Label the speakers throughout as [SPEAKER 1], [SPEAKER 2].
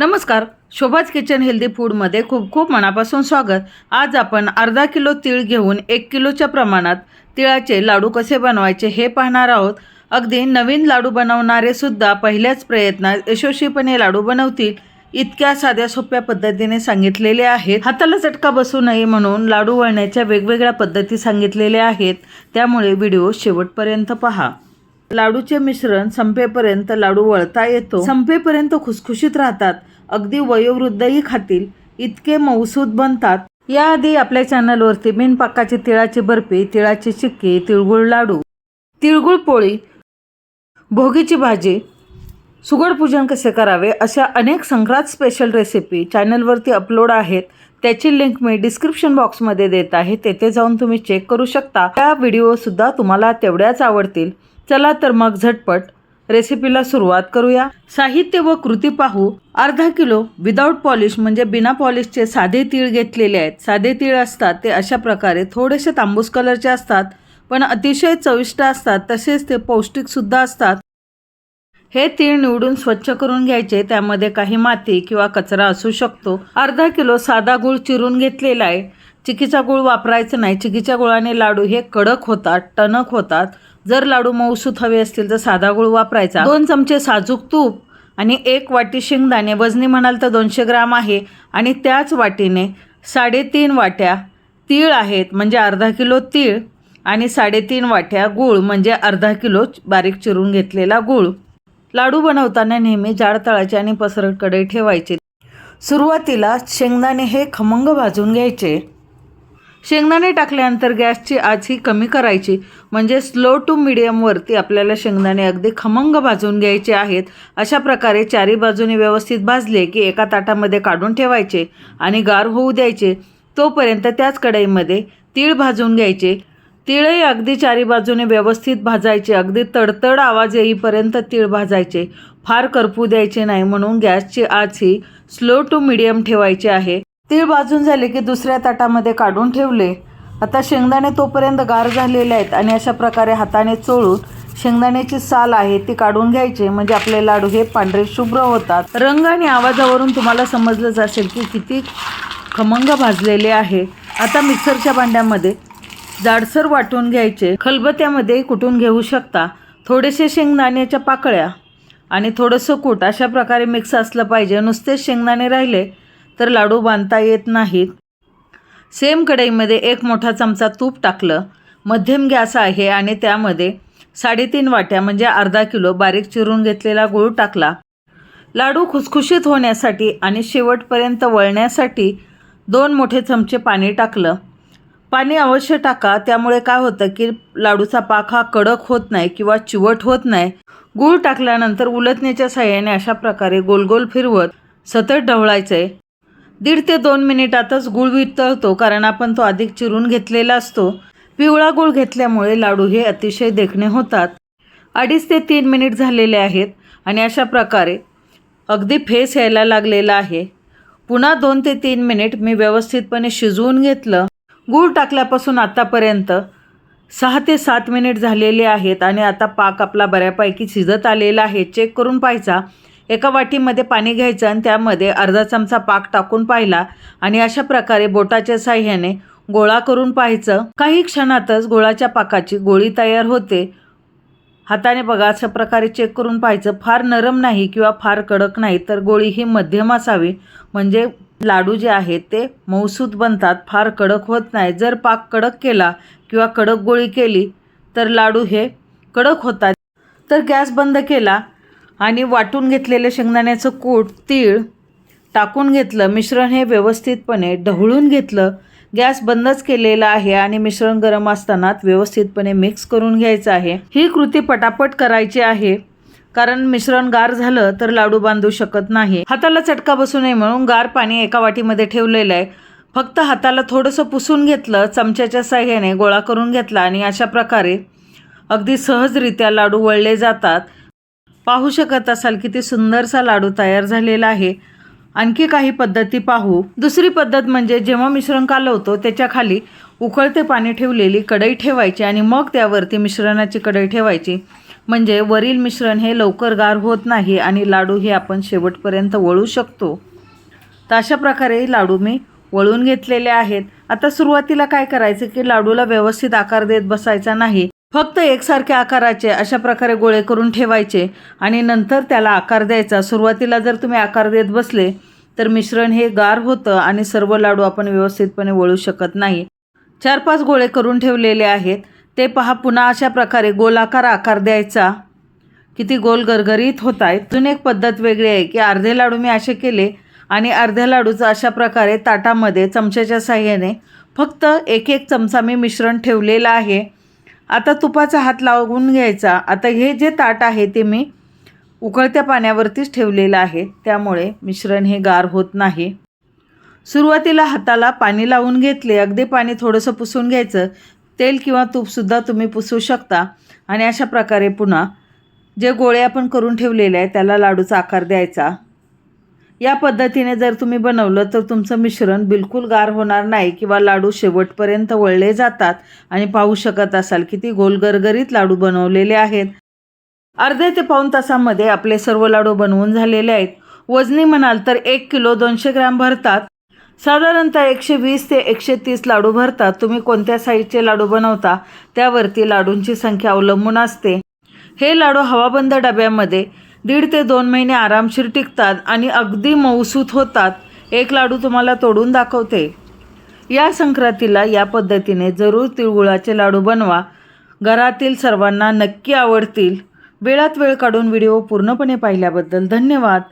[SPEAKER 1] नमस्कार शोभाज kitchen healthy फूडमध्ये खूप खूप मनापासून स्वागत. आज आपण अर्धा किलो तीळ घेऊन एक किलोच्या प्रमाणात तिळाचे लाडू कसे बनवायचे हे पाहणार आहोत. अगदी नवीन लाडू बनवणारे सुद्धा पहिल्याच प्रयत्नात यशस्वीपणे लाडू बनवतील इतक्या साध्या सोप्या पद्धतीने सांगितलेले आहेत. हाताला चटका बसू नये म्हणून लाडू वळण्याच्या वेगवेगळ्या पद्धती सांगितलेल्या आहेत. त्यामुळे व्हिडिओ शेवटपर्यंत पहा. लाडूचे मिश्रण संपेपर्यंत लाडू वळता येतो. संपेपर्यंत खुसखुशीत राहतात. अगदी वयोवृद्धही खातील. इतके मऊसूद बनतात. याआधी आपल्या चॅनलवरती बिनपाकाची तिळाची बर्फी तिळाची चिक्की तिळगुळ लाडू तिळगुळ पोळी भोगीची भाजी सुगड पूजन कसे करावे अशा अनेक संक्रांत स्पेशल रेसिपी चॅनलवरती अपलोड आहेत. त्याची लिंक मी डिस्क्रिप्शन बॉक्समध्ये देत आहे. तेथे जाऊन तुम्ही चेक करू शकता. त्या व्हिडिओसुद्धा तुम्हाला तेवढ्याच आवडतील. चला तर मग झटपट रेसिपीला सुरुवात करूया. साहित्य व कृती पाहू. अर्धा किलो विदाऊट पॉलिश म्हणजे बिना पॉलिशचे साधे तीळ घेतलेले आहेत. साधे तीळ असतात ते अशा प्रकारे थोडेसे तांबूस कलरचे असतात पण अतिशय चविष्ट असतात. तसेच ते पौष्टिकसुद्धा असतात. हे तीळ निवडून स्वच्छ करून घ्यायचे. त्यामध्ये काही माती किंवा कचरा असू शकतो. अर्धा किलो साधा गूळ चिरून घेतलेला आहे. चिकीचा गूळ वापरायचा नाही. चिकीच्या गुळाने लाडू हे कडक होतात टणक होतात. जर लाडू मऊसूत हवे असतील तर साधा गूळ वापरायचा. दोन चमचे साजूक तूप आणि एक वाटी शेंगदाणे. वजनी म्हणाल तर दोनशे ग्राम आहे आणि त्याच वाटीने साडेतीन वाट्या तीळ आहेत म्हणजे अर्धा किलो तीळ आणि साडेतीन वाट्या गूळ म्हणजे अर्धा किलो बारीक चिरून घेतलेला गूळ. लाडू बनवताना नेहमी जाड तळाचे आणि पसरट कढई ठेवायचे. सुरुवातीला शेंगदाणे हे खमंग भाजून घ्यायचे. शेंगदाणे टाकल्यानंतर गॅसची आच ही कमी करायची. म्हणजे स्लो टू मिडियमवरती आपल्याला शेंगदाणे अगदी खमंग भाजून घ्यायचे आहेत. अशा प्रकारे चारी बाजूने व्यवस्थित भाजले की एका ताटामध्ये काढून ठेवायचे आणि गार होऊ द्यायचे. तोपर्यंत त्याच कढईमध्ये तीळ भाजून घ्यायचे. तिळही अगदी चारी बाजूने व्यवस्थित भाजायचे. अगदी तडतड आवाज येईपर्यंत तीळ भाजायचे. फार करपू द्यायचे नाही म्हणून गॅसची आच ही स्लो टू मिडियम ठेवायची आहे. तीळ भाजून झाले की दुसऱ्या ताटामध्ये काढून ठेवले. आता शेंगदाणे तोपर्यंत गार झालेले आहेत आणि अशा प्रकारे हाताने चोळून शेंगदाण्याची साल आहे ती काढून घ्यायची. म्हणजे आपले लाडू हे पांढरे शुभ्र होतात. रंग आणि आवाजावरून तुम्हाला समजलंच असेल की किती खमंग भाजलेले आहे. आता मिक्सरच्या भांड्यामध्ये जाडसर वाटून घ्यायचे. खलबत्यामध्ये कुटून घेऊ शकता? थोडेसे शेंगदाण्याच्या पाकळ्या आणि थोडंसं कूट अशा प्रकारे मिक्स असलं पाहिजे. नुसतेच शेंगदाणे राहिले तर लाडू बांधता येत नाहीत. सेम कढईमध्ये एक मोठा चमचा तूप टाकलं. मध्यम गॅस आहे आणि त्यामध्ये साडेतीन वाट्या म्हणजे अर्धा किलो बारीक चिरून घेतलेला गूळ टाकला. लाडू खुसखुशीत होण्यासाठी आणि शेवटपर्यंत वळण्यासाठी दोन मोठे चमचे पाणी टाकलं. पाणी अवश्य टाका त्यामुळे काय होतं की लाडूचा पाक हा कडक होत नाही किंवा चिवट होत नाही. गूळ टाकल्यानंतर उलटण्याच्या साह्याने अशा प्रकारे गोल गोल फिरवत सतत ढवळायचं. आहे दीड ते दोन मिनिटातच गूळ वितळतो कारण आपण तो अधिक चिरून घेतलेला असतो. पिवळा गूळ घेतल्यामुळे लाडू हे अतिशय देखणे होतात. अडीच ते तीन मिनिट झालेले आहेत आणि अशा प्रकारे अगदी फेस यायला लागलेला आहे. पुन्हा दोन ते तीन मिनिट मी व्यवस्थितपणे शिजवून घेतलं. गूळ टाकल्यापासून आतापर्यंत सहा ते सात मिनिट झालेले आहेत आणि आता पाक आपला बऱ्यापैकी शिजत आलेला आहे. चेक करून पाहायचा एका वाटीमध्ये पाणी घ्यायचं आणि त्यामध्ये अर्धा चमचा पाक टाकून पाहिला आणि अशा प्रकारे बोटाच्या साह्याने गोळा करून पाहायचं. काही क्षणातच गोळाच्या पाकाची गोळी तयार होते. हाताने बघा अशा प्रकारे चेक करून पाहायचं. फार नरम नाही किंवा फार कडक नाही तर गोळी ही मध्यम असावी. म्हणजे लाडू जे आहेत ते मऊसूत बनतात. फार कडक होत नाही. जर पाक कडक केला किंवा कडक गोळी केली तर लाडू हे कडक होतात. तर गॅस बंद केला. आणि वाटून घेतलेलं शेंगदाण्याचं कूट तीळ टाकून घेतलं. मिश्रण हे व्यवस्थितपणे ढवळून घेतलं. गॅस बंदच केलेला आहे आणि मिश्रण गरम असताना व्यवस्थितपणे मिक्स करून घ्यायचं आहे. ही कृती पटापट करायची आहे. कारण मिश्रण गार झालं तर लाडू बांधू शकत नाही. हाताला चटका बसू नये म्हणून गार पाणी एका वाटीमध्ये ठेवलेलं आहे. फक्त हाताला थोडंसं पुसून घेतलं चमच्याच्या साह्याने गोळा करून घेतला आणि अशा प्रकारे अगदी सहजरित्या लाडू वळले जातात. पाहू शकत असाल किती सुंदरसा लाडू तयार झालेला आहे. आणखी काही पद्धती पाहू. दुसरी पद्धत म्हणजे जेव्हा मिश्रण कालवतो त्याच्याखाली उकळते पाणी ठेवलेली कढई ठेवायची आणि मग त्यावरती मिश्रणाची कढई ठेवायची. म्हणजे वरील मिश्रण हे लवकर गार होत नाही आणि लाडू हे आपण शेवटपर्यंत वळू शकतो. तर अशा प्रकारे लाडू मी वळून घेतलेले आहेत. आता सुरुवातीला काय करायचं की लाडूला व्यवस्थित आकार देत बसायचा नाही. फक्त एकसारख्या आकाराचे अशा प्रकारे गोळे करून ठेवायचे आणि नंतर त्याला आकार द्यायचा. सुरुवातीला जर तुम्ही आकार देत बसले तर मिश्रण हे गार होतं आणि सर्व लाडू आपण व्यवस्थितपणे वळू शकत नाही. चार पाच गोळे करून ठेवलेले आहेत. ते पहा पुन्हा अशा प्रकारे गोलाकार आकार द्यायचा. किती गोल गरगरीत होत आहेत अजून एक पद्धत वेगळी आहे की अर्धे लाडू मी असे केले आणि अर्ध्या लाडूचं अशा प्रकारे ताटामध्ये चमच्याच्या साह्याने फक्त एक एक चमचा मी मिश्रण ठेवलेलं आहे. आता तुपाचा हात लावून घ्यायचा. आता हे जे ताट आहे ते मी उकळत्या पाण्यावरतीच ठेवलेलं आहे. त्यामुळे मिश्रण हे गार होत नाही. सुरुवातीला हाताला पाणी लावून घेतले. अगदी पाणी थोडंसं पुसून घ्यायचं. तेल किंवा तूपसुद्धा तुम्ही पुसू शकता. आणि अशा प्रकारे पुन्हा जे गोळे आपण करून ठेवलेले आहे त्याला लाडूचा आकार द्यायचा. या पद्धतीने जर तुम्ही बनवलं तर तुमचं मिश्रण बिलकुल गार होणार नाही किंवा लाडू शेवटपर्यंत वळले जातात आणि पाहू शकत असाल किती गोलगरगरीत लाडू बनवलेले आहेत. अर्ध्या ते पाऊण तासामध्ये आपले सर्व लाडू बनवून झालेले आहेत. वजनी म्हणाल तर एक किलो दोनशे ग्रॅम भरतात. साधारणतः एकशे वीस ते एकशे तीस लाडू भरतात. तुम्ही कोणत्या साईजचे लाडू बनवता त्यावरती लाडूंची संख्या अवलंबून असते. हे लाडू हवाबंद डब्यामध्ये दीड ते दोन महिने आरामशीर टिकतात आणि अगदी मऊसूत होतात. एक लाडू तुम्हाला तोडून दाखवते. या संक्रांतीला या पद्धतीने जरूर तिळगुळाचे लाडू बनवा. घरातील सर्वांना नक्की आवडतील. वेळात वेळ काढून व्हिडिओ पूर्णपणे पाहिल्याबद्दल धन्यवाद.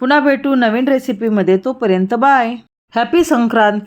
[SPEAKER 1] पुन्हा भेटू नवीन रेसिपीमध्ये तोपर्यंत बाय हॅपी संक्रांत.